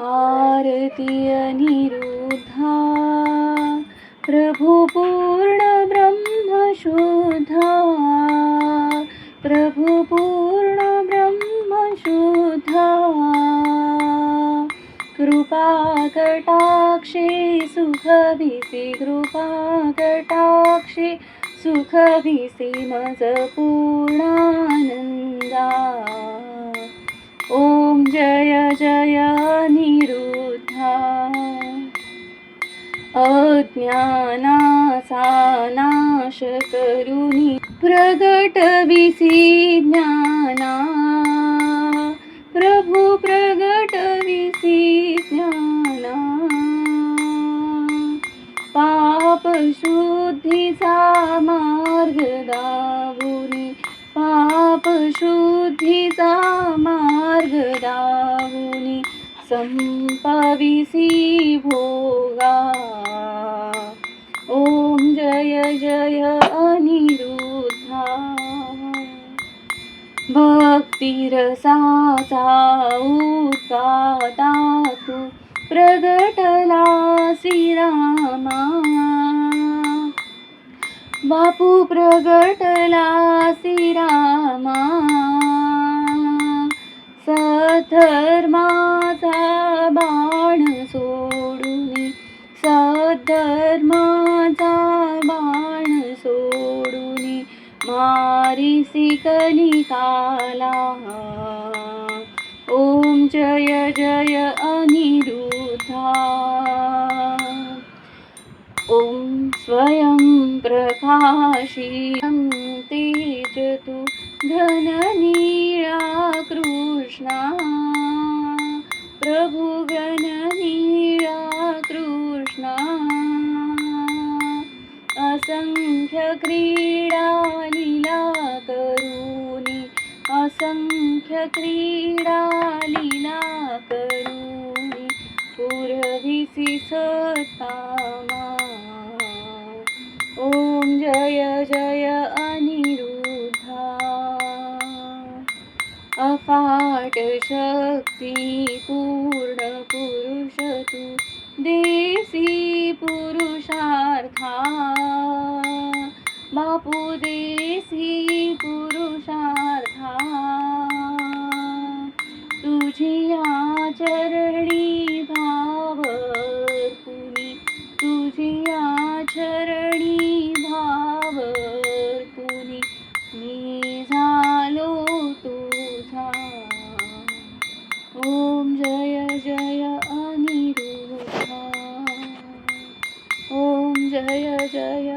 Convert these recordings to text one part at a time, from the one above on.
आरती अनिरुद्धा प्रभु पूर्ण प्रभुपूर्ण प्रभु पूर्ण ब्रह्मशुद्धा कृपा कटाक्षे कृपा मज पूर्णा. अज्ञानाचा नाश करुनी प्रगट विसी ज्ञाना। प्रभु प्रगट विसी ज्ञाना। पाप शुद्धीचा मार्ग दावुनी पाप शुद्धीचा मार्ग दावुनी संपविसी भोगा। जय अनिरुद्धा. भक्तिरसाचा उद्गाता तू प्रगटला श्रीरामा. बापू प्रगटला मारिषिकलिकालाः ॐ जय जय अनिरुद्धा। ॐ स्वयं प्रकाशी घननीरा कृष्णा घननीकृष्णा प्रभुघननीकृष्णा असङ्ख्यक्री असंख्य क्रीडालीला करूनी पुरविसी सतामा. ॐ जय जय अनिरुद्धा. अफाट शक्ती पूर्ण पुरुष तू देसी पुरुषार्था बापू देसी पुरुषार्था। तुझी आचरणी भाव कुणी तुझी आचरणी भाव कुणी मी झालो तुझा। ओम जय जय अनिरुद्धा। ओम जय जय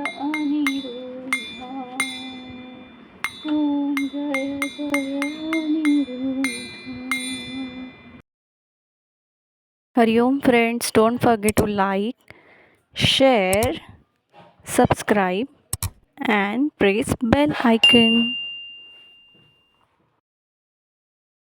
Hariom friends, don't forget to like, share, subscribe and press bell icon.